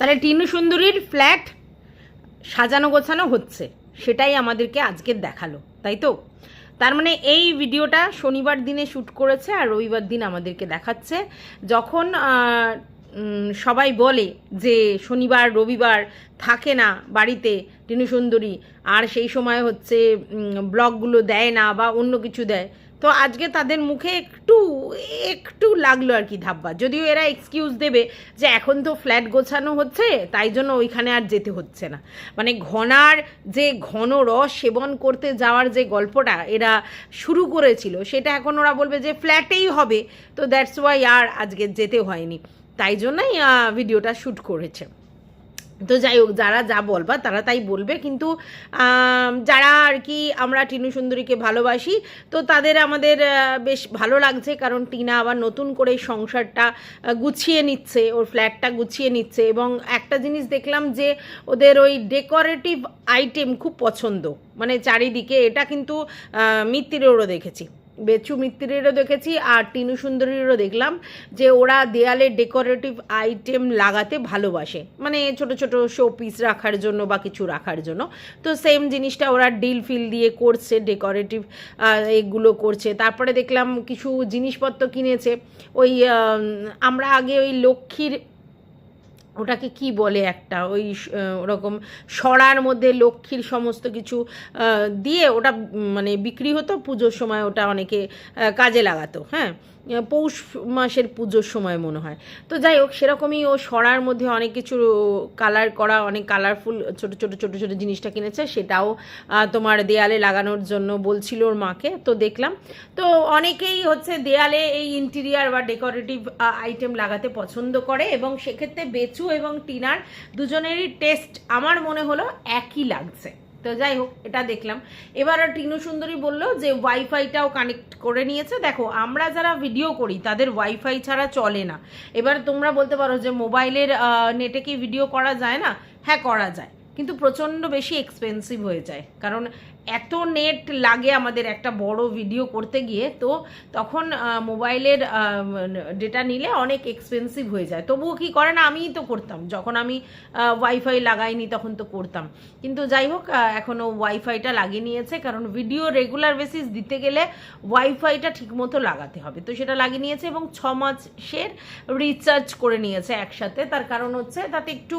তাহলে টিনু সুন্দরীর ফ্ল্যাট সাজানো গোছানো হচ্ছে। সেটাই আমাদেরকে আজকে দেখাল, তাই তো? তার মানে এই ভিডিওটা শনিবার দিনে শ্যুট করেছে আর রবিবার দিন আমাদেরকে দেখাচ্ছে। যখন সবাই বলে যে শনিবার, রবিবার থাকে না বাড়িতে টিনু সুন্দরী, আর সেই সময় হচ্ছে ব্লগগুলো দেয় না বা অন্য কিছু দেয় তো আজকে তাদের মুখে একটু একটু লাগল আর কি ধাব্বা যদিও এরা এক্সকিউজ দেবে যে এখন তো ফ্ল্যাট গোছানো হচ্ছে, তাই জন্য ওইখানে আর যেতে হচ্ছে না। মানে ঘনার যে ঘন রস সেবন করতে যাওয়ার যে গল্পটা এরা শুরু করেছিল, সেটা এখন ওরা বলবে যে ফ্ল্যাটেই হবে, তো দ্যাটস ওয়াই আর আজকে যেতে হয়নি। তাই জন্যই ভিডিওটা শ্যুট করেছে। তো যাই হোক, যারা যা বলবা তারা তাই বলবে। কিন্তু যারা আর কি আমরা টিনু সুন্দরীকে ভালোবাসি, তো তাদের আমাদের বেশ ভালো লাগছে। কারণ টিনা আবার নতুন করে সংসারটা গুছিয়ে নিচ্ছে, ওর ফ্ল্যাটটা গুছিয়ে নিচ্ছে। এবং একটা জিনিস দেখলাম যে, ওদের ওই ডেকোরেটিভ আইটেম খুব পছন্দ। মানে চারিদিকে এটা কিন্তু মিত্তিরেরও দেখেছি। বেচু মিত্তিরেরও দেখেছি আর টিনু সুন্দরীরও দেখলাম যে ওরা দেয়ালে ডেকোরেটিভ আইটেম লাগাতে ভালোবাসে। মানে ছোট ছোট শো পিস রাখার জন্য বা কিছু রাখার জন্য। তো সেম জিনিসটা ওরা ডিল ফিল দিয়ে করছে ডেকোরেটিভ এগুলো করছে। তারপরে দেখলাম কিছু জিনিসপত্র কিনেছে। ওই আমরা আগে ওই লক্ষ্মীর ওটাকে কি বলে একটা? ওই ওরকম সরার মধ্যে লক্ষ্মীর সমস্ত কিছু দিয়ে ওটা মানে বিক্রি হতো, পুজোর সময় ওটা অনেকে কাজে লাগাতো হ্যাঁ? পৌষ মাসের পুজোর সময় মনে হয়। তো যাই হোক, সেরকমই ও সরার মধ্যে অনেক কিছু কালার করা, অনেক কালারফুল ছোট ছোট ছোট ছোট জিনিসটা কিনেছে। সেটাও তোমার দেয়ালে লাগানোর জন্য বলছিল ওর মাকে। তো দেখলাম। তো অনেকেই হচ্ছে দেয়ালে এই ইন্টেরিয়ার বা ডেকোরেটিভ আইটেম লাগাতে পছন্দ করে এবং সেক্ষেত্রে বেচু এবং টিনার দুজনেরই টেস্ট আমার মনে হলো একই লাগছে। তো যাই হোক, এটা দেখলাম। এবার টিনু সুন্দরী বলল যে ওয়াইফাইটাও কানেক্ট করে নিয়েছে। দেখো, আমরা যারা ভিডিও করি, তাদের ওয়াইফাই ছাড়া চলে না। এবার তোমরা বলতে পারো যে, মোবাইলের নেটে কি ভিডিও করা যায় না? হ্যাঁ করা যায়। কিন্তু প্রচণ্ড বেশি এক্সপেন্সিভ হয়ে যায়। কারণ এত নেট লাগে আমাদের একটা বড় ভিডিও করতে গিয়ে, তো তখন মোবাইলের ডেটা নিলে অনেক এক্সপেন্সিভ হয়ে যায়। তবুও কি করে না, আমিই তো করতাম। যখন আমি ওয়াইফাই লাগাইনি তখন তো করতাম। কিন্তু যাই হোক এখনও ওয়াইফাইটা লাগিয়ে নিয়েছে, কারণ ভিডিও রেগুলার বেসিস দিতে গেলে ওয়াইফাইটা ঠিকমতো লাগাতে হবে। তো সেটা লাগিয়ে নিয়েছে এবং ছ মাসের রিচার্জ করে নিয়েছে একসাথে। তার কারণ হচ্ছে, তাতে একটু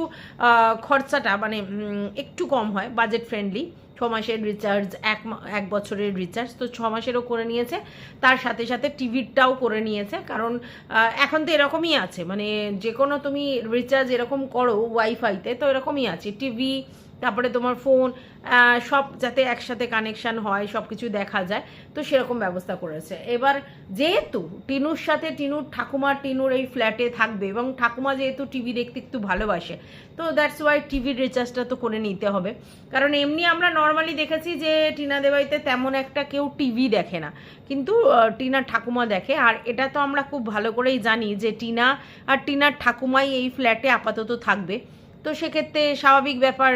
খরচাটা মানে একটু কম হয় বাজেট ফ্রেন্ডলি ছ মাসের রিচার্জ এক এক বছরের রিচার্জ তো ছ মাসেরও করে নিয়েছে। তার সাথে সাথে টিভিরটাও করে নিয়েছে, কারণ এখন তো এরকমই আছে। মানে যে কোনো তুমি রিচার্জ এরকম করো ওয়াইফাইতে তো এরকমই আছে। টিভি তারপরে তোমার ফোন সব যাতে একসাথে কানেকশান হয় সব কিছু দেখা যায়, তো সেরকম ব্যবস্থা করেছে। এবার যেহেতু টিনুর সাথে টিনুর ঠাকুমা, টিনুর এই ফ্ল্যাটে থাকবে এবং ঠাকুমা যেহেতু টিভি দেখতে একটু ভালোবাসে, তো দ্যাটস ওয়াই টিভির রিচার্জটা তো করে নিতে হবে। কারণ এমনি আমরা নর্মালি দেখেছি যে টিনা দেবাইতে তেমন একটা কেউ টিভি দেখে না। কিন্তু টিনার ঠাকুমা দেখে, আর এটা তো আমরা খুব ভালো করেই জানি যে টিনা আর টিনার ঠাকুমাই এই ফ্ল্যাটে আপাতত থাকবে। তো সেক্ষেত্রে স্বাভাবিক ব্যাপার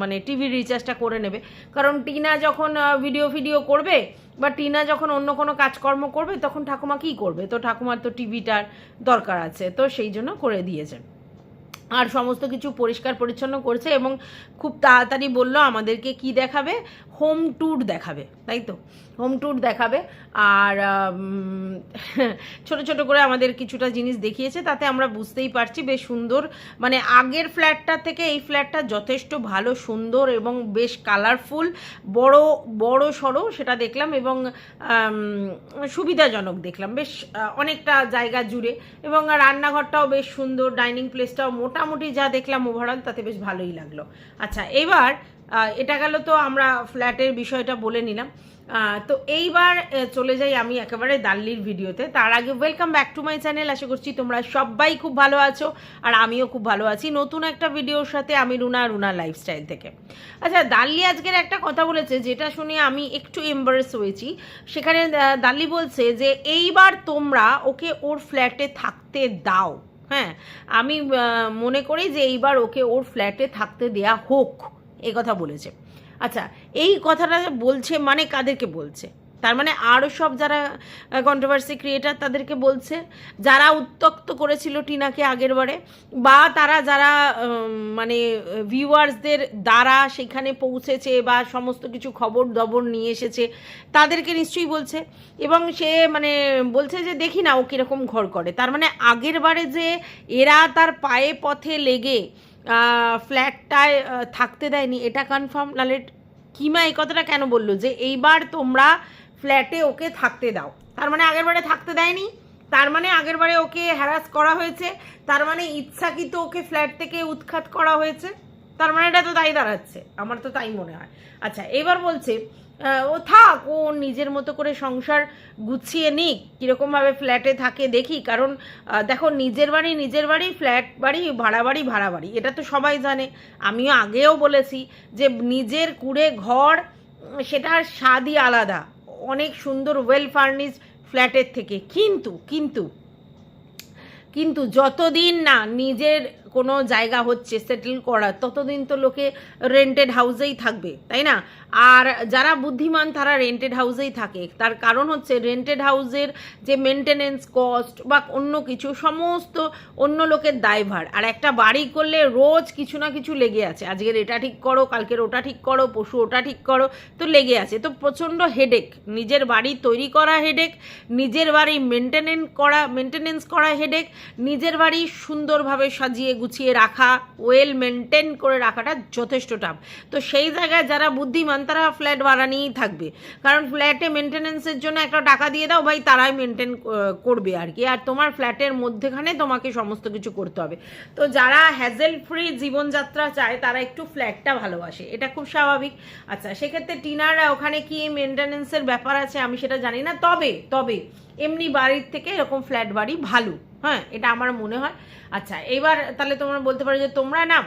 মানে টিভির রিচার্জটা করে নেবে। কারণ টিনা যখন ভিডিও ভিডিও করবে বা টিনা যখন অন্য কোনো কাজকর্ম করবে, তখন ঠাকুমা কী করবে? তো ঠাকুমার তো টিভিটার দরকার আছে, তো সেই জন্য করে দিয়েছে। আর সমস্ত কিছু পরিষ্কার পরিচ্ছন্ন করছে এবং খুব তাড়াতাড়ি বলল, আমাদেরকে কি দেখাবে? হোম ট্যুর দেখাবে। তাই তো? হোম ট্যুর দেখাবে। আর ছোট ছোট করে আমাদের কিছুটা জিনিস দেখিয়েছে, তাতে আমরা বুঝতেই পারছি বেশ সুন্দর। মানে আগের ফ্ল্যাটটা থেকে এই ফ্ল্যাটটা যথেষ্ট ভালো, সুন্দর এবং বেশ কালারফুল বড় বড় সড়ো সেটা দেখলাম এবং সুবিধাজনক দেখলাম। বেশ অনেকটা জায়গা জুড়ে এবং রান্নাঘরটাও বেশ সুন্দর ডাইনিং প্লেসটাও মোটামুটি যা দেখলাম ওভারঅল তাতে বেশ ভালোই লাগল। আচ্ছা এবার এটা গেল তো আমরা ফ্ল্যাটের বিষয়টা বলে নিলাম। তো এইবার চলে যাই আমি একেবারে দাল্লির ভিডিওতে। তার আগে welcome back to my channel আশা করছি তোমরা সবাই খুব ভালো আছো আর আমিও খুব ভালো আছি নতুন একটা ভিডিওর সাথে আমি রুনা রুনা লাইফস্টাইল থেকে। আচ্ছা দাল্লি আজকের একটা কথা বলেছে, যেটা শুনে আমি একটু এম্বারেস হয়েছি। সেখানে দাল্লি বলছে যে, এইবার তোমরা ওকে ওর ফ্ল্যাটে থাকতে দাও। হ্যাঁ আমি মনে করি যে এইবার ওকে ওর ফ্ল্যাটে থাকতে দেয়া হোক এই কথা বলেছে। আচ্ছা এই কথাটা বলছে মানে কাদেরকে বলছে? তার মানে আরও সব যারা কন্ট্রোভার্সি ক্রিয়েটার তাদেরকে বলছে? যারা উত্তক্ত করেছিল টিনাকে আগের বারে, বা তারা যারা মানে ভিউয়ার্সদের দ্বারা সেখানে পৌঁছেছে বা সমস্ত কিছু খবর দবর নিয়ে এসেছে, তাদেরকে নিশ্চয়ই বলছে। এবং সে মানে বলছে যে, দেখি না ও কীরকম ঘর করে। তার মানে আগের বারে যে এরা তার পায়ে পথে লেগে ফ্ল্যাটটায় থাকতে দেয়নি। এটা কনফার্ম নাহলে কিমা এই কথাটা কেন বলল? যে এইবার তোমরা ফ্ল্যাটে ওকে থাকতে দাও। তার মানে আগেরবারে থাকতে দেয়নি। তার মানে আগেরবারে ওকে হ্যারাস করা হয়েছে। তার মানে ইচ্ছাকৃত ওকে ফ্ল্যাট থেকে উৎখাত করা হয়েছে। তার মানে এটা তো তাই দাঁড়াচ্ছে, আমার তো তাই মনে হয়। আচ্ছা এবার বলছে ও থাক, ও নিজের মতো করে সংসার গুছিয়ে নিক কীরকমভাবে ফ্ল্যাটে থাকে দেখি, কারণ দেখো নিজের বাড়ি নিজের বাড়ি ফ্ল্যাট বাড়ি, ভাড়া বাড়ি ভাড়া বাড়ি, এটা তো সবাই জানে। আমিও আগেও বলেছি যে নিজের কুড়ে ঘর সেটার স্বাদই আলাদা। অনেক সুন্দর ওয়েল ফার্নিশড ফ্ল্যাটের থেকে। কিন্তু কিন্তু কিন্তু যতদিন না নিজের কোনো জায়গা হচ্ছে সেটেল করা ততদিন তো লোকে রেন্টেড হাউসেই থাকবে, তাই না? আর যারা বুদ্ধিমান, তারা রেন্টেড হাউসেই থাকে। তার কারণ হচ্ছে রেন্টেড হাউসের যে মেনটেনেন্স কস্ট বা অন্য কিছু, সমস্ত অন্য লোকের দায়ভার। আর একটা বাড়ি করলে রোজ কিছু না কিছু লেগে আছে। আজকের এটা ঠিক করো, কালকের ওটা ঠিক করো পশু ওটা ঠিক করো, তো লেগে আছে। তো প্রচণ্ড হেডেক নিজের বাড়ি তৈরি করা হেডেক নিজের বাড়ি মেনটেনেন্স করা মেনটেনেন্স করা হেডেক নিজের বাড়ি সুন্দরভাবে সাজিয়ে গুছিয়ে রাখা ওয়েল মেনটেন করে রাখাটা যথেষ্ট টাফ তো সেই জায়গায় যারা বুদ্ধিমান, তারা ফ্ল্যাট ভাড়া নিয়েই থাকবে। কারণ ফ্ল্যাটে মেনটেনেন্সের জন্য একটা টাকা দিয়ে দাও, ভাই তারাই মেনটেন করবে আর কি। আর তোমার ফ্ল্যাটের মধ্যেখানে তোমাকে সমস্ত কিছু করতে হবে। তো যারা হ্যাজেল ফ্রি জীবনযাত্রা চায়, তারা একটু ফ্ল্যাটটা ভালোবাসে। এটা খুব স্বাভাবিক। আচ্ছা সেক্ষেত্রে টিনার ওখানে কি মেনটেনেন্সের ব্যাপার আছে? আমি সেটা জানি না। তবে তবে এমনি বাড়ির থেকে এরকম ফ্ল্যাট বাড়ি ভালো। হ্যাঁ এটা আমার মনে হয়। আচ্ছা এবার তাহলে তোমরা বলতে পারো যে তোমরা না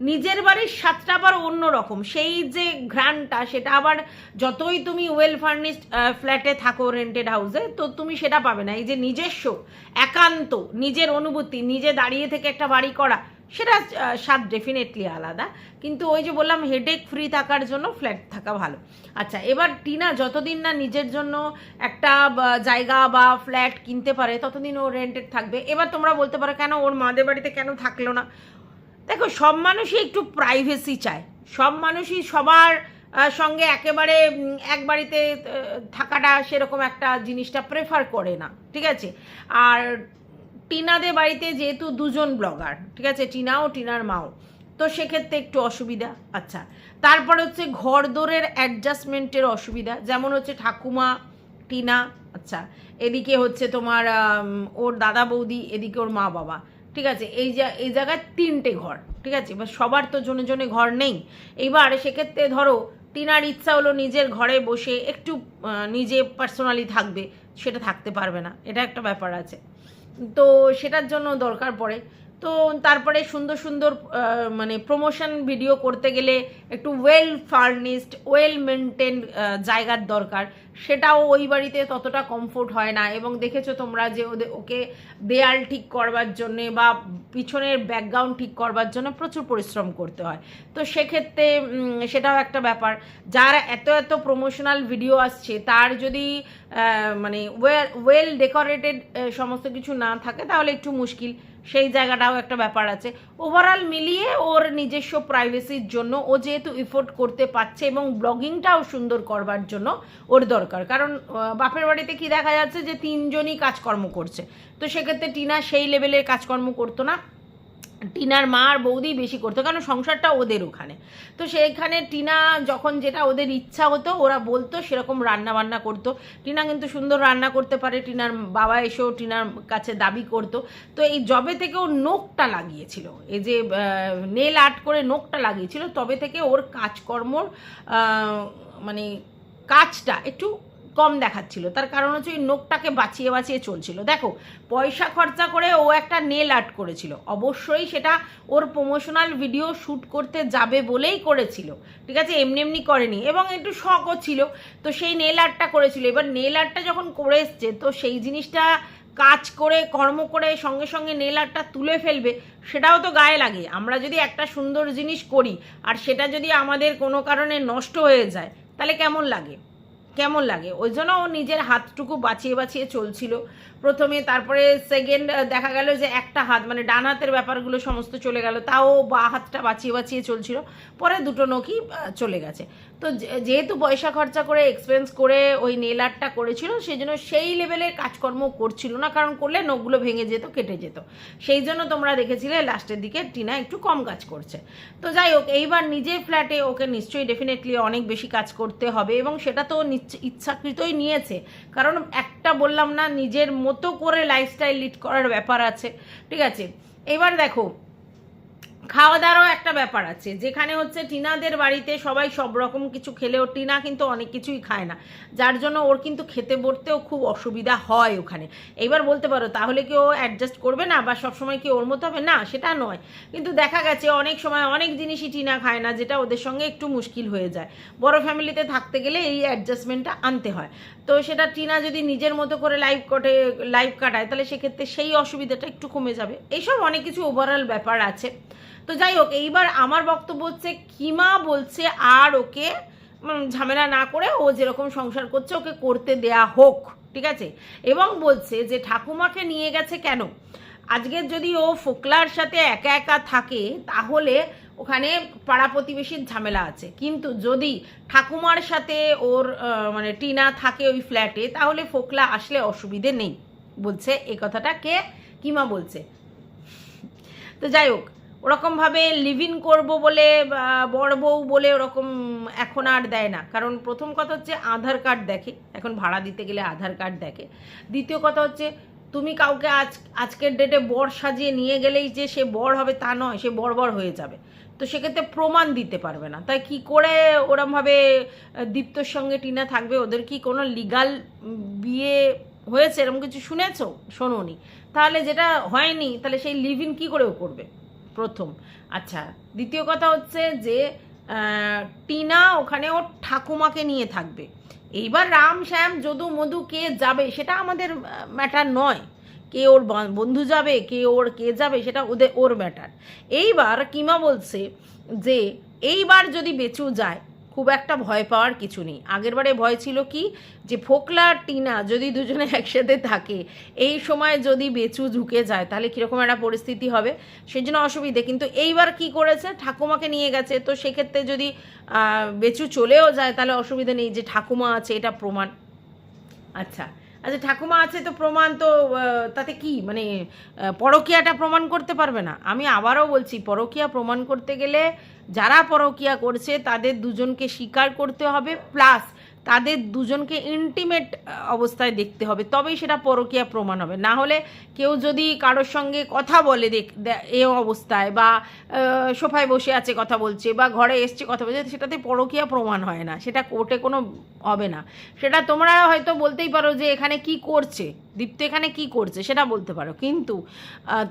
নিজের বাড়ির স্বাদটা আবার অন্য রকম। সেই যে ঘ্রাণটা, সেটা আবার যতই তুমি ওয়েল ফার্নিশড ফ্ল্যাটে থাকো রেন্টেড হাউসে তো তুমি সেটা পাবে না। এই যে নিজস্ব, একান্ত, নিজের অনুভূতি, নিজে দাঁড়িয়ে থেকে একটা বাড়ি করা সেটা স্বাদ ডেফিনেটলি আলাদা। কিন্তু ওই যে বললাম হেডেক ফ্রি থাকার জন্য ফ্ল্যাট থাকা ভালো। আচ্ছা এবার টিনা যতদিন না নিজের জন্য একটা জায়গা বা ফ্ল্যাট কিনতে পারে, ততদিন ও রেন্টেড থাকবে। এবার তোমরা বলতে পারো, কেন ওর মাদের বাড়িতে কেন থাকল না? দেখো, সব মানুষই একটু প্রাইভেসি চায়। সব মানুষই সবার সঙ্গে একেবারে এক বাড়িতে থাকাটা সেরকম একটা জিনিসটা প্রেফার করে না। ঠিক আছে? আর টিনাদের বাড়িতে যেহেতু দুজন ব্লগার, ঠিক আছে, টিনা ও টিনার মাও, তো সেক্ষেত্রে একটু অসুবিধা। আচ্ছা তারপর হচ্ছে ঘর দোরের অ্যাডজাস্টমেন্টের অসুবিধা, যেমন হচ্ছে ঠাকুমা, টিনা আচ্ছা এদিকে হচ্ছে তোমার ওর দাদা বৌদি, এদিকে ওর মা বাবা, ঠিক আছে, এই যা এই জায়গায় তিনটে ঘর, ঠিক আছে, এবার সবার তো জনে জনে ঘর নেই। এইবার সেক্ষেত্রে ধরো, টিনার ইচ্ছা হলো নিজের ঘরে বসে একটু নিজে পার্সোনালি থাকবে, সেটা থাকতে পারবে না, এটা একটা ব্যাপার আছে। তো সেটার জন্য দরকার পড়ে। তো তারপরে সুন্দর সুন্দর মানে প্রমোশন ভিডিও করতে গেলে একটু ওয়েল ফার্নিশড ওয়েল মেনটেন জায়গার দরকার। সেটাও ওই বাড়িতে ততটা কমফোর্ট হয় না। এবং দেখেছ তোমরা যে ওদের ওকে দেয়াল ঠিক করবার জন্যে বা পিছনের ব্যাকগ্রাউন্ড ঠিক করবার জন্য প্রচুর পরিশ্রম করতে হয়। তো সেক্ষেত্রে সেটাও একটা ব্যাপার। যার এত এত প্রমোশনাল ভিডিও আসছে, তার যদি মানে মানে ওয়েল ডেকোরেটেড সমস্ত কিছু না থাকে, তাহলে একটু মুশকিল। সেই জায়গাটাও একটা ব্যাপার আছে। ওভারঅল মিলিয়ে ওর নিজস্ব প্রাইভেসির জন্য ও যেহেতু ইফোর্ট করতে পারছে এবং ব্লগিংটাও সুন্দর করবার জন্য ওর দরকার। কারণ বাপের বাড়িতে কি দেখা যাচ্ছে যে তিনজনই কাজকর্ম করছে। তো সেক্ষেত্রে টিনা সেই লেভেলের কাজকর্ম করতো না। টিনার মা আর বৌদি বেশি করতো কারণ সংসারটা ওদের ওখানে। তো সেইখানে টিনা যখন যেটা ওদের ইচ্ছা হতো, ওরা বলতো, সেরকম রান্না বান্না করতো। টিনা কিন্তু সুন্দর রান্না করতে পারে, টিনার বাবা এসেও টিনার কাছে দাবি করতো। তো এই জবে থেকে ওর নোকটা লাগিয়েছিল, এই যে নেল আর্ট করে নোকটা লাগিয়েছিল, তবে থেকে ওর কাজকর্মর মানে কাজটা একটু কম দেখাচ্ছিল। তার কারণ হচ্ছে ওই নোকটাকে বাঁচিয়ে বাঁচিয়ে চলছিল। দেখো, পয়সা খরচা করে ও একটা নেল আর্ট করেছিল। অবশ্যই সেটা ওর প্রমোশনাল ভিডিও শ্যুট করতে যাবে বলেই করেছিল। ঠিক আছে? এমনি এমনি করেনি। এবং একটু শখও ছিল। তো সেই নেল আর্টটা করেছিল। এবার নেল আর্টটা যখন করে এসছে, তো সেই জিনিসটা কাজ করে, কর্ম করে, সঙ্গে সঙ্গে নেল আর্টটা তুলে ফেলবে, সেটাও তো গায়ে লাগে। আমরা যদি একটা সুন্দর জিনিস করি, আর সেটা যদি আমাদের কোনো কারণে নষ্ট হয়ে যায়, তাহলে কেমন লাগে? কেমন লাগে? ওই জন্য ও নিজের হাতটুকু বাঁচিয়ে বাঁচিয়ে চলছিল। প্রথমে তারপরে সেকেন্ড দেখা গেল যে একটা হাত মানে ডান হাতের ব্যাপারগুলো সমস্ত চলে গেল, তাও বা হাতটা বাঁচিয়ে বাঁচিয়ে চলছিল। পরে দুটো নখই চলে গেছে। তো যেহেতু পয়সা খরচা করে এক্সপেন্স করে ওই নেল আর্টটা করেছিল সেই জন্য সেই লেভেলের কাজকর্ম করছিল না, কারণ করলে নখগুলো ভেঙে যেত, কেটে যেত। সেই জন্য তোমরা দেখেছিলে লাস্টের দিকে টিনা একটু কম কাজ করছে। তো যাই হোক, এইবার নিজের ফ্ল্যাটে ওকে নিশ্চয়ই ডেফিনেটলি অনেক বেশি কাজ করতে হবে, এবং সেটা তো ইচ্ছাকৃতই নিয়েছে। কারণ একটা বললাম না, নিজের মতো করে লাইফস্টাইল লিড করার ব্যাপার আছে, ঠিক আছে? এবার দেখো খাওয়া দাওয়ারও একটা ব্যাপার আছে, যেখানে হচ্ছে টিনাদের বাড়িতে সবাই সব রকম কিছু খেলেও টিনা কিন্তু অনেক কিছুই খায় না, যার জন্য ওর কিন্তু খেতে বসতেও খুব অসুবিধা হয় ওখানে। এইবার বলতে পারো, তাহলে কি ও অ্যাডজাস্ট করবে না বা সবসময় কি ওর মতো হবে? না, সেটা নয়। কিন্তু দেখা গেছে অনেক সময় অনেক জিনিসই টিনা খায় না, যেটা ওদের সঙ্গে একটু মুশকিল হয়ে যায়। বড় ফ্যামিলিতে থাকতে গেলে এই অ্যাডজাস্টমেন্টটা আনতে হয়। তো সেটা টিনা যদি নিজের মতো করে লাইভ কটে লাইভ কাটায়, তাহলে সেক্ষেত্রে সেই অসুবিধাটা একটু কমে যাবে। এইসব অনেক কিছু ওভারঅল ব্যাপার আছে। তো যাই হোক, এইবার আমার বক্তব্য হচ্ছে, কিমা বলছে আর ওকে ঝামেলা না করে ও যেরকম সংসার করছে, ওকে করতে দেয়া হোক, ঠিক আছে? এবং বলছে যে ঠাকুমাকে নিয়ে গেছে কেন? আজকে যদি ও ফোকলার সাথে একা একা থাকে, তাহলে ওখানে পাড়া প্রতিবেশীর ঝামেলা আছে। কিন্তু যদি ঠাকুমার সাথে ওর মানে টিনা থাকে ওই ফ্ল্যাটে তাহলে ফোকলা আসলে অসুবিধে নেই, বলছে এই কথাটা কে? কিমা বলছে। তো যাই হোক, ওরকমভাবে লিভ ইন করব বলে বড় বউ বলে ওরকম এখন আর দেয় না। কারণ প্রথম কথা হচ্ছে আধার কার্ড দেখে, এখন ভাড়া দিতে গেলে আধার কার্ড দেখে। দ্বিতীয় কথা হচ্ছে, তুমি কাউকে আজ, আজকের ডেটে বর সাজিয়ে নিয়ে গেলেই যে সে বর হবে তা নয়, সে বর বর হয়ে যাবে। তো সেক্ষেত্রে প্রমাণ দিতে পারবে না। তাই কি করে ওরমভাবে দীপ্তর সঙ্গে টিনা থাকবে? ওদের কি কোনো লিগাল বিয়ে হয়েছে? এরকম কিছু শুনেছো? শোনোনি। তাহলে যেটা হয়নি, তাহলে সেই লিভ ইন কী করবে? প্রথম। আচ্ছা দ্বিতীয় কথা হচ্ছে যে টিনা ওখানে ওর ঠাকুমাকে নিয়ে থাকবে। এইবার রাম, শ্যাম, যদু, মধু কে যাবে, সেটা আমাদের ম্যাটার নয়। কে ওর বন্ধু যাবে, কে ওর, কে যাবে, সেটা ওদের, ওর ম্যাটার এইবার কিমা বলছে যে, এইবার যদি বেচু যায়, খুব একটা ভয় পাওয়ার কিছু নেই। আগেরবারে ভয় ছিল কি? যে ফোকলা আর টিনা যদি দুজনে একসাথে থাকে, এই সময় যদি বেচু ঝুঁকে যায়, তাহলে কীরকম একটা পরিস্থিতি হবে? সেই জন্য অসুবিধে। কিন্তু এইবার কি করেছে? ঠাকুমাকে নিয়ে গেছে। তো সেক্ষেত্রে যদি বেচু চলেও যায়, তাহলে অসুবিধে নেই যে ঠাকুমা আছে, এটা প্রমাণ। আচ্ছা। আচ্ছা ঠাকুমা আছে তো প্রমাণ, তো তাতে কি? মানে পরকিয়াটা প্রমাণ করতে পারবে না। আমি আবারও বলছি, পরকিয়া প্রমাণ করতে গেলে যারা পরকিয়া করছে, তাদের দুজনকে স্বীকার করতে হবে, প্লাস তাদের দুজনকে ইন্টিমেট অবস্থায় দেখতে হবে। তবেই সেটা পরকীয়া প্রমাণ হবে। না হলে কেউ যদি কারোর সঙ্গে কথা বলে দেখ এ অবস্থায় বা সোফায় বসে আছে, কথা বলছে বা ঘরে এসছে, কথা বলছে, সেটাতে পরকীয়া প্রমাণ হয় না। সেটা কোর্টে কোনো হবে না। সেটা তোমরা হয়তো বলতেই পারো যে এখানে কি করছে। দীপ্ত এখানে কি করছে সেটা বলতে পারো। কিন্তু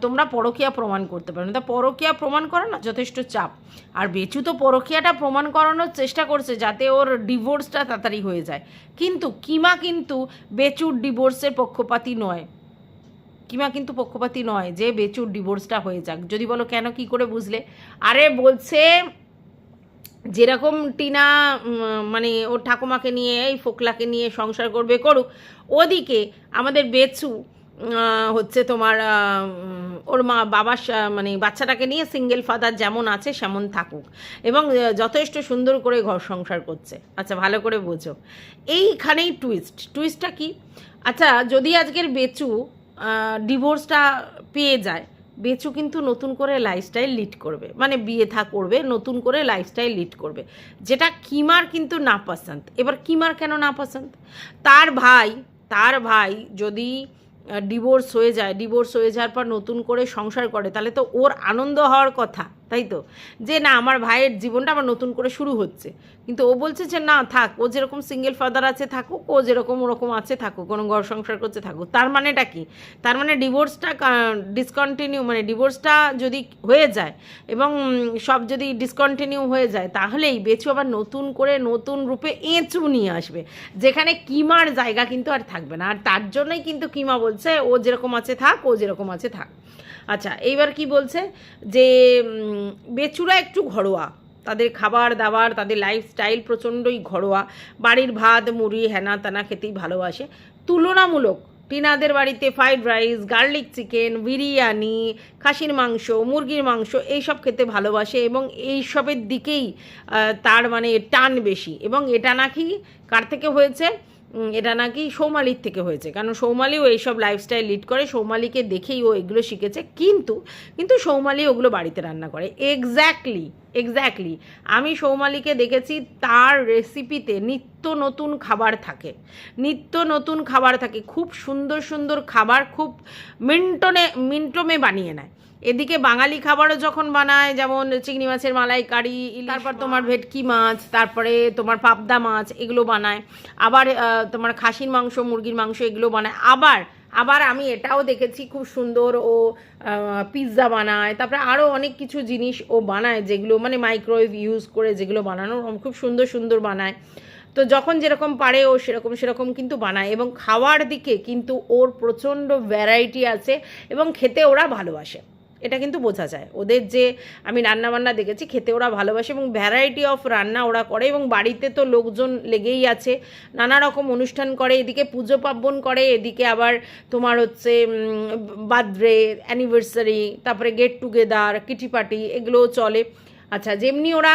তোমরা পরকীয়া প্রমাণ করতে পারো। তা পরকীয়া প্রমাণ করো না যথেষ্ট চাপ। আর বেচু তো পরকীয়াটা প্রমাণ করানোর চেষ্টা করছে যাতে ওর ডিভোর্সটা তাড়াতাড়ি হয়ে যায়। কিন্তু, কিমা কিন্তু বেচুর ডিভোর্সের পক্ষপাতি নয়। কিমা কিন্তু পক্ষপাতি নয় যে বেচুর ডিভোর্সটা হয়ে যাক। যদি বলো কেন কি করে বুঝলে? আরে বলছে যেরকম টিনা মানে ওর ঠাকুমাকে নিয়ে, এই ফোকলাকে নিয়ে সংসার করবে, করুক, ওদিকে আমাদের বেচু হচ্ছে তোমার ওর মা বাবার মানে বাচ্চাটাকে নিয়ে সিঙ্গেল ফাদার যেমন আছে, সেমন থাকুক। এবং যথেষ্ট সুন্দর করে ঘর সংসার করছে। আচ্ছা ভালো করে বোঝো। এইখানেই টুইস্ট টুইস্টটা কি? আচ্ছা যদি আজকের বেচু ডিভোর্সটা পেয়ে যায় বেচু কিন্তু নতুন করে লাইফস্টাইল লিড করবে। মানে বিয়ে থা করবে, নতুন করে লাইফস্টাইল লিড করবে। যেটা কিমার কিন্তু না পছন্দ এবার কিমার কেন না পছন্দ তার ভাই তার ভাই যদি ডিভোর্স হয়ে যায় ডিভোর্স হয়ে যাওয়ার পর নতুন করে সংসার করে, তাহলে তো ওর আনন্দ হওয়ার কথা। তাই তো? যে না, আমার ভাইয়ের জীবনটা আবার নতুন করে শুরু হচ্ছে। কিন্তু ও বলছে যে, না, থাক, ও যেরকম সিঙ্গেল ফাদার আছে থাকুক, ও যেরকম ওরকম আছে থাকুক, কোনো ঘর সংসার করছে থাকুক। তার মানেটা কি? তার মানে ডিভোর্সটা ডিসকন্টিনিউ মানে ডিভোর্সটা যদি হয়ে যায় এবং সব যদি ডিসকন্টিনিউ হয়ে যায়, তাহলেই বেচু আবার নতুন করে নতুন রূপে এঁচু নিয়ে আসবে। যেখানে কিমার জায়গা কিন্তু আর থাকবে না। আর তার জন্যই কিন্তু কিমা বলছে, ও যেরকম আছে থাক, ও যেরকম আছে থাক। আচ্ছা এইবার কি বলছে? যে বেচুরা একটু ঘরোয়া। তাদের খাবার দাবার, তাদের লাইফস্টাইল প্রচণ্ডই ঘরোয়া। বাড়ির ভাত, মুড়ি, হেনা তেনা খেতেই ভালোবাসে। তুলনামূলক টিনাদের বাড়িতে fried rice garlic chicken biryani, খাসির মাংস, মুরগির মাংস এইসব খেতে ভালোবাসে এবং এইসবের দিকেই তার মানে টান বেশি। এবং এটা নাকি কার থেকে হয়েছে? এটা নাকি সৌমালির থেকে হয়েছে। কারণ সৌমালিও এইসব লাইফস্টাইল লিড করে, সৌমালিকে দেখেই ও এগুলো শিখেছে। কিন্তু কিন্তু সৌমালি ওগুলো বাড়িতে রান্না করে। এক্স্যাক্টলি এক্স্যাক্টলি আমি সৌমালিকে দেখেছি, তার রেসিপিতে নিত্য নতুন খাবার থাকে। নিত্য নতুন খাবার থাকে। খুব সুন্দর সুন্দর খাবার খুব মিন্টনে, মিন্টমে বানিয়ে নেয়। এদিকে বাঙালি খাবারও যখন বানায় যেমন চিংড়ি মাছের মালাইকারি তারপর তোমার ভেটকি মাছ তারপরে তোমার পাবদা মাছ এগুলো বানায়। আবার তোমার খাসির মাংস মুরগির মাংস এগুলো বানায়। আবার আবার আমি এটাও দেখেছি খুব সুন্দর ও পিৎজা বানায়। তারপরে আরও অনেক কিছু জিনিস ও বানায় যেগুলো মানে মাইক্রোওয়েভ ইউজ করে যেগুলো বানানো খুব সুন্দর সুন্দর বানায়। তো যখন যেরকম পারে ও সেরকম সেরকম কিন্তু বানায়। এবং খাওয়ার দিকে কিন্তু ওর প্রচণ্ড ভ্যারাইটি আছে এবং খেতে ওরা ভালোবাসে। এটা কিন্তু বোঝা যায়। ওদের যে, আমি রান্নাবান্না দেখেছি, খেতে ওরা ভালোবাসে এবং ভ্যারাইটি অফ রান্না ওরা করে এবং বাড়িতে তো লোকজন লেগেই আছে। নানা রকম অনুষ্ঠান করে, এদিকে পুজো পার্বণ করে, এদিকে আবার তোমার হচ্ছে বার্থডে অ্যানিভার্সারি তারপরে গেট টুগেদার কিটি পার্টি এগুলোও চলে। আচ্ছা যেমনি ওরা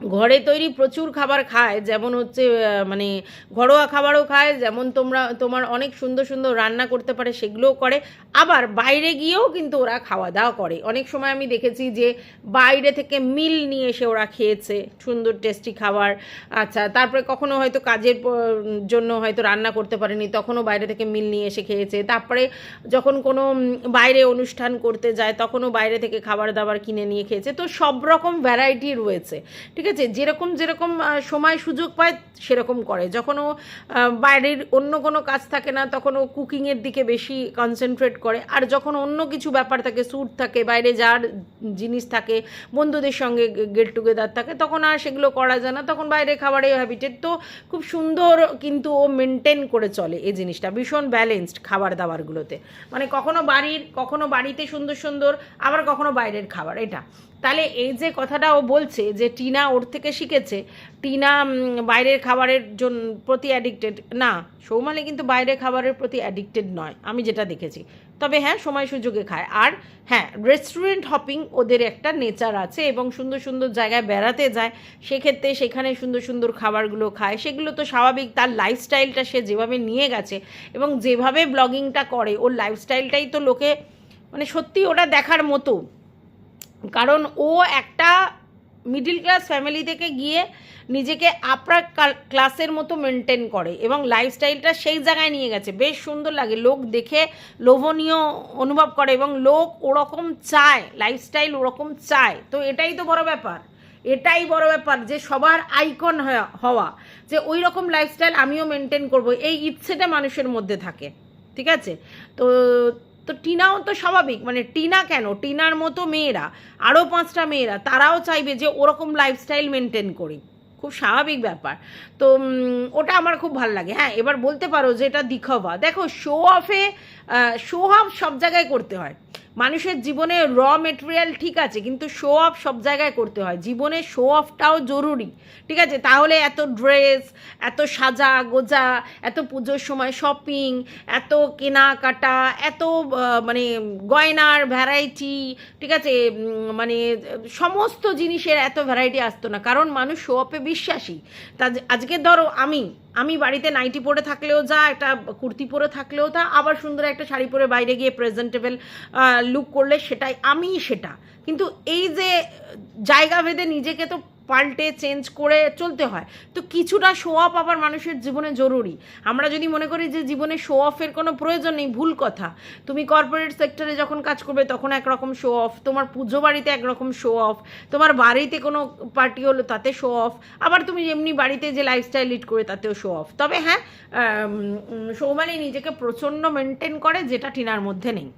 ঘরে তৈরি প্রচুর খাবার খায়, যেমন হচ্ছে মানে ঘরোয়া খাবারও খায়, যেমন তোমরা, তোমার অনেক সুন্দর সুন্দর রান্না করতে পারে সেগুলোও করে। আবার বাইরে গিয়েও কিন্তু ওরা খাওয়া দাওয়া করে। অনেক সময় আমি দেখেছি যে বাইরে থেকে মিল নিয়ে এসে ওরা খেয়েছে, সুন্দর টেস্টি খাবার। আচ্ছা তারপরে কখনো হয়তো কাজের জন্য হয়তো রান্না করতে পারেনি, তখনও বাইরে থেকে মিল নিয়ে এসে খেয়েছে। তারপরে যখন কোনো বাইরে অনুষ্ঠান করতে যায়, তখনও বাইরে থেকে খাবার দাবার কিনে নিয়ে খেয়েছে। তো সব রকম ভ্যারাইটি রয়েছে। ঠিক আছে? যেরকম যেরকম সময় সুযোগ পায়, সেরকম করে। যখন ও বাইরের অন্য কোনো কাজ থাকে না, তখন ও কুকিংয়ের দিকে বেশি কনসেন্ট্রেট করে। আর যখন অন্য কিছু ব্যাপার থাকে স্যুট থাকে, বাইরে যার জিনিস থাকে, বন্ধুদের সঙ্গে গেট টুগেদার থাকে, তখন আর সেগুলো করা যায় না। তখন বাইরে খাবারে হ্যাবিটেড তো খুব সুন্দর কিন্তু ও মেনটেন করে চলে এই জিনিসটা। ভীষণ ব্যালেন্সড খাবার দাবারগুলোতে মানে কখনো বাড়ির, কখনো বাড়িতে সুন্দর সুন্দর, আবার কখনো বাইরের খাবার। এটা। তাহলে এই যে কথাটা ও বলছে যে টিনা ওর থেকে শিখেছে, টিনা বাইরের খাবারের জন্য প্রতি অ্যাডিক্টেড না, সৌমালি কিন্তু বাইরের খাবারের প্রতি অ্যাডিক্টেড নয়, আমি যেটা দেখেছি। তবে হ্যাঁ সময় সুযোগে খায়। আর হ্যাঁ রেস্টুরেন্ট হপিং ওদের একটা নেচার আছে এবং সুন্দর সুন্দর জায়গায় বেড়াতে যায়। সেক্ষেত্রে সেখানে সুন্দর সুন্দর খাবারগুলো খায়। সেগুলো তো স্বাভাবিক, তার লাইফস্টাইলটা সে যেভাবে নিয়ে গেছে এবং যেভাবে ব্লগিংটা করে, ওর লাইফস্টাইলটাই তো লোকে মানে সত্যি ওটা দেখার মতো। কারণ ও একটা মিডিল ক্লাস ফ্যামিলি থেকে গিয়ে নিজেকে আপার ক্লাসের মতো মেনটেন করে এবং লাইফস্টাইলটা সেই জায়গায় নিয়ে গেছে। বেশ সুন্দর লাগে। লোক দেখে লোভনীয় অনুভব করে এবং লোক ওরকম চায় লাইফস্টাইল ওরকম চায়। তো এটাই তো বড় ব্যাপার। এটাই বড় ব্যাপার যে সবার আইকন হওয়া। যে ওই রকম লাইফস্টাইল আমিও মেনটেন করব। এই ইচ্ছেটা মানুষের মধ্যে থাকে। ঠিক আছে? তো তো টিনাও তো স্বাভাবিক মানে টিনা কেন? টিনার মতো মেয়েরা আরও পাঁচটা মেয়েরা, তারাও চাইবে যে ওরকম লাইফস্টাইল মেনটেন করি। খুব স্বাভাবিক ব্যাপার। তো ওটা আমার খুব ভালো লাগে। হ্যাঁ এবার বলতে পারো যে এটা দিখাবা। দেখো শো অফে শো অফ সব জায়গায় করতে হয়। মানুষের জীবনে র মেটেরিয়াল ঠিক আছে, কিন্তু শো অফ সব জায়গায় করতে হয়। জীবনে শো অফটাও জরুরি, ঠিক আছে? তাহলে এত ড্রেস এত সাজা, গোজা, এত পুজোর সময় শপিং এত কেনাকাটা, এত মানে গয়নার ভ্যারাইটি ঠিক আছে? মানে সমস্ত জিনিসের এত ভ্যারাইটি আসতো না। কারণ মানুষ শো অফে বিশ্বাসী। তা আজকে ধরো আমি আমি বাড়িতে নাইটি পরে থাকলেও যা, একটা কুর্তি পরে থাকলেও তা, আবার সুন্দর একটা শাড়ি পরে বাইরে গিয়ে প্রেজেন্টেবল লুক করলে সেটাই আমি সেটা। কিন্তু এই যে জায়গা ভেদে নিজেকে তো পাল্টে চেঞ্জ করে চলতে হয়। তো কিছুটা শো অফ আবার মানুষের জীবনে জরুরি। আমরা যদি মনে করি যে জীবনে শো অফের কোনো প্রয়োজন নেই, ভুল কথা। তুমি কর্পোরেট সেক্টরে যখন কাজ করবে, তখন একরকম শো অফ তোমার পুজো বাড়িতে একরকম শো অফ তোমার বাড়িতে কোনো পার্টি হলো, তাতে শো অফ আবার তুমি এমনি বাড়িতে যে লাইফস্টাইল লিড করে, তাতেও শো অফ তবে হ্যাঁ সৌমালি নিজেকে প্রচণ্ড মেনটেন করে, যেটা টিনার মধ্যে নেই।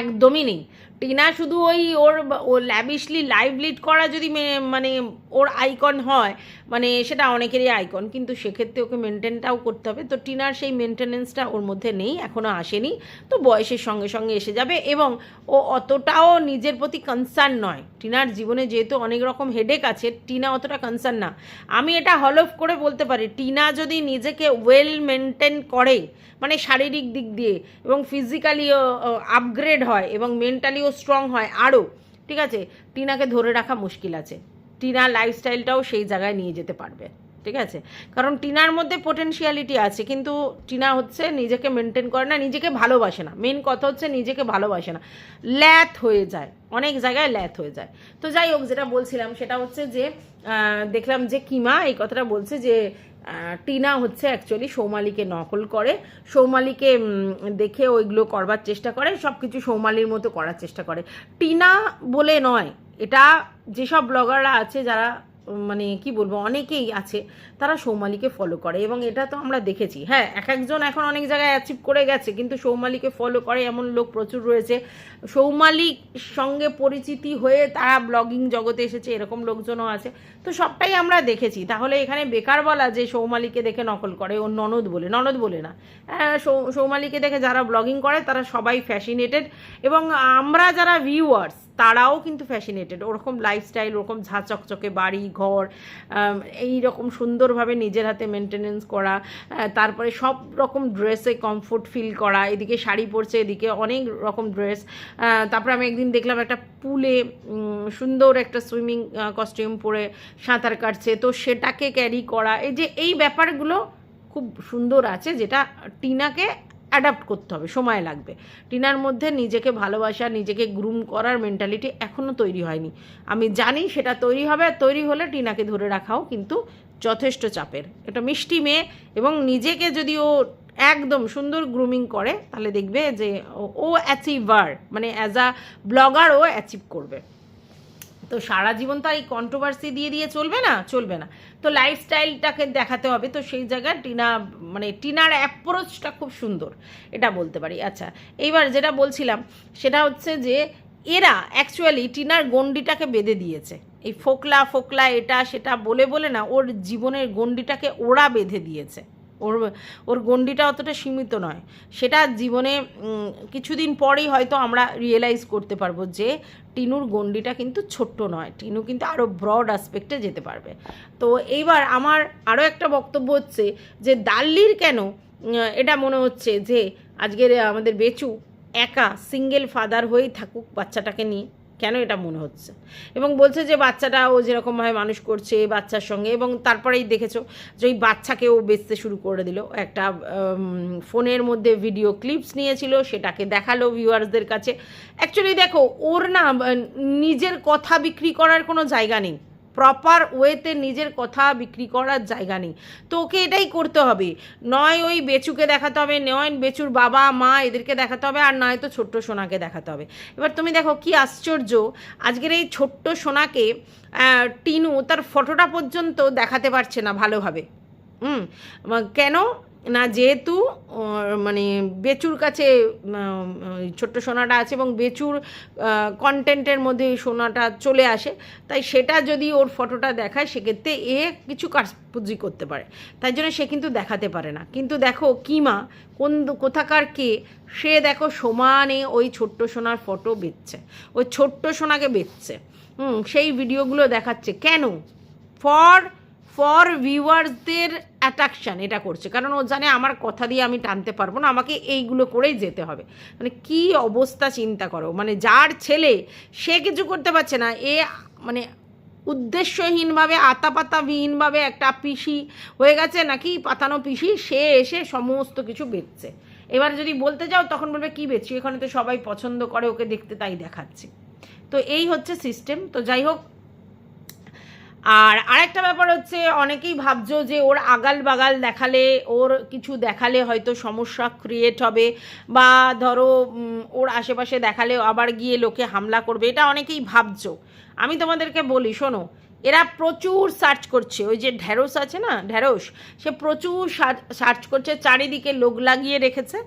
একদমই নেই। টিনা শুধু ওই ওর ও ল্যাবিশলি লাইভ লিড করা যদি মানে ওর আইকন হয় মানে সেটা অনেকেরই আইকন কিন্তু সেক্ষেত্রে ওকে মেনটেনটাও করতে হবে। তো টিনার সেই মেনটেনেন্সটা ওর মধ্যে নেই এখনও আসেনি। তো বয়সের সঙ্গে সঙ্গে এসে যাবে এবং ও অতটাও নিজের প্রতি কনসার্ন নয়। টিনার জীবনে যেহেতু অনেক রকম হেডেক আছে, টিনা অতটা কনসার্ন না। আমি এটা হলফ করে বলতে পারি, টিনা যদি নিজেকে ওয়েল মেনটেন করে মানে শারীরিক দিক দিয়ে এবং ফিজিক্যালিও আপগ্রেড হয় এবং মেন্টালিও স্ট্রং হয় আরও ঠিক আছে? টিনাকে ধরে রাখা মুশকিল আছে। টিনার লাইফস্টাইলটাও সেই জায়গায় নিয়ে যেতে পারবে, ঠিক আছে? কারণ টিনার মধ্যে পোটেনশিয়ালিটি আছে, কিন্তু টিনা হচ্ছে নিজেকে মেনটেন করে না, নিজেকে ভালোবাসে না। মেন কথা হচ্ছে নিজেকে ভালোবাসে না। ল্যাথ হয়ে যায়, অনেক জায়গায় ল্যাথ হয়ে যায়। তো যাই হোক, যেটা বলছিলাম সেটা হচ্ছে যে দেখলাম যে কিমা এই কথাটা বলছে যে টিনা হচ্ছে অ্যাকচুয়ালি সৌমালিকে নকল করে। সৌমালিকে দেখে ওইগুলো করবার চেষ্টা করে সব কিছু সৌমালির মতো করার চেষ্টা করে। টিনা বলে নয়, এটা যেসব ব্লগাররা আছে, যারা মানে কি বলব, অনেকেই আছে তারা সৌমালিকে ফলো করে এবং এটা তো আমরা দেখেছি। হ্যাঁ এক একজন এখন অনেক জায়গায় অ্যাচিভ করে গেছে কিন্তু সৌমালিকে ফলো করে এমন লোক প্রচুর রয়েছে। সৌমালিক সঙ্গে পরিচিতি হয়ে তারা ব্লগিং জগতে এসেছে এরকম লোকজনও আছে। তো সবটাই আমরা দেখেছি। তাহলে এখানে বেকার বলা যে সৌমালিকে দেখে নকল করে ও ননদ বলে ননদ বলে না। হ্যাঁ, সৌমালিকে দেখে যারা ব্লগিং করে তারা সবাই ফ্যাসিনেটেড এবং আমরা যারা ভিউয়ার্স তারাও কিন্তু ফ্যাসিনেটেড ওরকম লাইফস্টাইল ওরকম ঝা চকচকে বাড়ি ঘর এই রকম সুন্দরভাবে নিজের হাতে মেনটেনেন্স করা তারপরে সব রকম ড্রেসে কমফোর্ট ফিল করা, এদিকে শাড়ি পরছে, এদিকে অনেক রকম ড্রেস তারপরে আমি একদিন দেখলাম একটা পুলে সুন্দর একটা সুইমিং কস্টিউম পরে সাঁতার কাটছে, তো সেটাকে ক্যারি করা, এই যে এই ব্যাপারগুলো খুব সুন্দর আছে, যেটা টিনাকে অ্যাডাপ্ট করতে হবে, সময় লাগবে। টিনার মধ্যে নিজেকে ভালোবাসা, নিজেকে গ্রুম করার মেন্টালিটি এখনও তৈরি হয়নি। আমি জানি সেটা তৈরি হবে আর তৈরি হলে টিনাকে ধরে রাখাও কিন্তু যথেষ্ট চাপের। এটা মিষ্টি মেয়ে এবং নিজেকে যদি ও একদম সুন্দর গ্রুমিং করে, তাহলে দেখবে যে ও- অ্যাচিভার মানে অ্যাজ আ ব্লগার ও অ্যাচিভ করবে। তো সারা জীবন তো এই কন্ট্রোভার্সি দিয়ে দিয়ে চলবে না? চলবে না। তো লাইফস্টাইলটাকে দেখাতে হবে। তো সেই জায়গায় টিনা মানে টিনার অ্যাপ্রোচটা খুব সুন্দর। এটা বলতে পারি। আচ্ছা এইবার যেটা বলছিলাম, সেটা হচ্ছে যে এরা অ্যাকচুয়ালি টিনার গণ্ডিটাকে বেঁধে দিয়েছে। এই ফোকলা ফোকলা এটা সেটা বলে বলে না, ওর জীবনের গণ্ডিটাকে ওরা বেঁধে দিয়েছে। ওর ওর গণ্ডিটা অতটা সীমিত নয়। সেটা জীবনে কিছুদিন পরেই হয়তো আমরা রিয়েলাইজ করতে পারব যে টিনুর গণ্ডিটা কিন্তু ছোট্ট নয়, টিনু কিন্তু আরও ব্রড আসপেক্টে যেতে পারবে। তো এইবার আমার আরও একটা বক্তব্য হচ্ছে যে দাল্লির কেন এটা মনে হচ্ছে যে আজকের আমাদের বেচু একা সিঙ্গেল ফাদার হয়েই থাকুক বাচ্চাটাকে নিয়ে। কেন এটা মনে হচ্ছে? এবং বলছে যে বাচ্চাটা ও যেরকমভাবে মানুষ করছে বাচ্চার সঙ্গে এবং তারপরেই দেখেছ যে ওই বাচ্চাকে ও বেচতে শুরু করে দিল। একটা ফোনের মধ্যে ভিডিও ক্লিপস নিয়েছিল, সেটাকে দেখাল ভিউয়ার্সদের কাছে। অ্যাকচুয়ালি দেখো, ওর না, নিজের কথা বিক্রি করার কোনো জায়গা নেই। প্রপার ওয়েতে নিজের কথা বিক্রি করার জায়গা নেই। তো ওকে এটাই করতে হবে। নয় ওই বেচুকে দেখাতে হবে, নয় বেচুর বাবা, মা এদেরকে দেখাতে হবে আর নয় তো ছোট্ট সোনাকে দেখাতে হবে। এবার তুমি দেখো কি আশ্চর্য, আজকের এই ছোট্ট সোনাকে টিনু তার ফটোটা পর্যন্ত দেখাতে পারছে না ভালোভাবে। হুম, কেন? না, যেহেতু মানে বেচুর কাছে ছোট্ট সোনাটা আছে এবং বেচুর কন্টেন্টের মধ্যে সোনাটা চলে আসে, তাই সেটা যদি ওর ফটোটা দেখায়, সেক্ষেত্রে এ কিছু কাজপুজি করতে পারে। তাই জন্য সে কিন্তু দেখাতে পারে না। কিন্তু দেখো, কিমা, কোন, কোথাকার কে, সে দেখো সমানে ওই ছোট্ট সোনার ফটো বেচছে। ওই ছোট্ট সোনাকে বেচছে। হুম, সেই ভিডিওগুলো দেখাচ্ছে। কেন? ফর ফর ভিউয়ার্সদের অ্যাট্রাকশান এটা করছে। কারণ ও জানে আমার কথা দিয়ে আমি টানতে পারব না, আমাকে এইগুলো করেই যেতে হবে। মানে কি অবস্থা চিন্তা করো। মানে যার ছেলে, সে কিছু করতে পারছে না। এ মানে উদ্দেশ্যহীনভাবে, আতাপাতাবিহীনভাবে একটা পিসি হয়ে গেছে নাকি পাতানো পিসি, সে এসে সমস্ত কিছু বেচছে। এবার যদি বলতে যাও, তখন বলবে, কি বেচছি? এখানে তো সবাই পছন্দ করে, ওকে দেখতে তাই দেখাচ্ছি। তো এই হচ্ছে সিস্টেম তো যাই হোক আর আরেকটা ব্যাপার হচ্ছে, অনেকেই ভাবছ যে ওর আগাল বাগাল দেখালে, ওর কিছু দেখালে হয়তো সমস্যা ক্রিয়েট হবে বা ধরো ওর আশেপাশে দেখালে আবার গিয়ে লোকে হামলা করবে, এটা অনেকেই ভাবছ। আমি তোমাদেরকে বলি, শোনো, এরা প্রচুর সার্চ করছে, ওই যে ঢ্যাঁড়স আছে না ঢ্যাঁড়স সে প্রচুর সার্চ করছে, চারিদিকে লোক লাগিয়ে রেখেছে,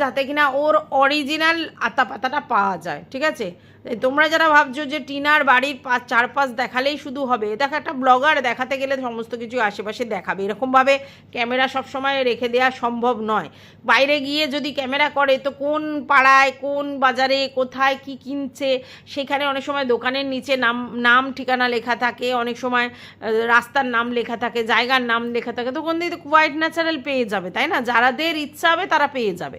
যাতে কিনা ওর অরিজিনাল আতা পাতাটা পাওয়া যায়, ঠিক আছে? তোমরা যারা ভাবছ যে টিনার বাড়ির চারপাশ দেখালেই শুধু হবে দেখো একটা ব্লগার দেখাতে গেলে সমস্ত কিছু আশেপাশে দেখাবে। এরকমভাবে ক্যামেরা সবসময় রেখে দেওয়া সম্ভব নয়। বাইরে গিয়ে যদি ক্যামেরা করে, তো কোন পাড়ায়, কোন বাজারে, কোথায় কি কিনছে? সেখানে অনেক সময় দোকানের নিচে নাম নাম ঠিকানা লেখা থাকে, অনেক সময় রাস্তার নাম লেখা থাকে, জায়গার নাম লেখা থাকে তখন দিয়ে তো হোয়াইট ন্যাচারাল পেয়ে যাবে, তাই না? যারাদের ইচ্ছা হবে তারা পেয়ে যাবে।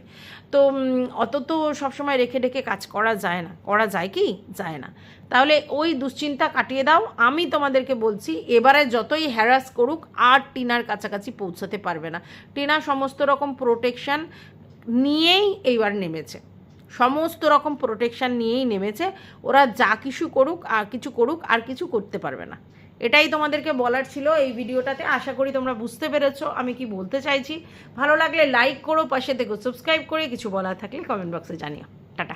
তো অত তো সবসময় রেখে রেখে কাজ করা যায় না। করা যায় কি? যায় না। তাহলে ওই দুশ্চিন্তা কাটিয়ে দাও। আমি তোমাদেরকে বলছি, এবারে যতই হ্যারাস করুক, আর টিনার কাছাকাছি পৌঁছাতে পারবে না। টিনা সমস্ত রকম প্রোটেকশান নিয়েই এইবার নেমেছে। সমস্ত রকম প্রোটেকশান নিয়েই নেমেছে। ওরা যা কিছু করুক, আর কিছু করুক, আর কিছু করতে পারবে না। এটাই তোমাদেরকে বলার ছিল এই ভিডিওটাতে। আশা করি তোমরা বুঝতে পেরেছ, আমি কি বলতে চাইছি। ভালো লাগলে লাইক করো, পাশে দেখো সাবস্ক্রাইব করে কিছু বলার থাকলে কমেন্ট বক্সে জানিও। টাটা।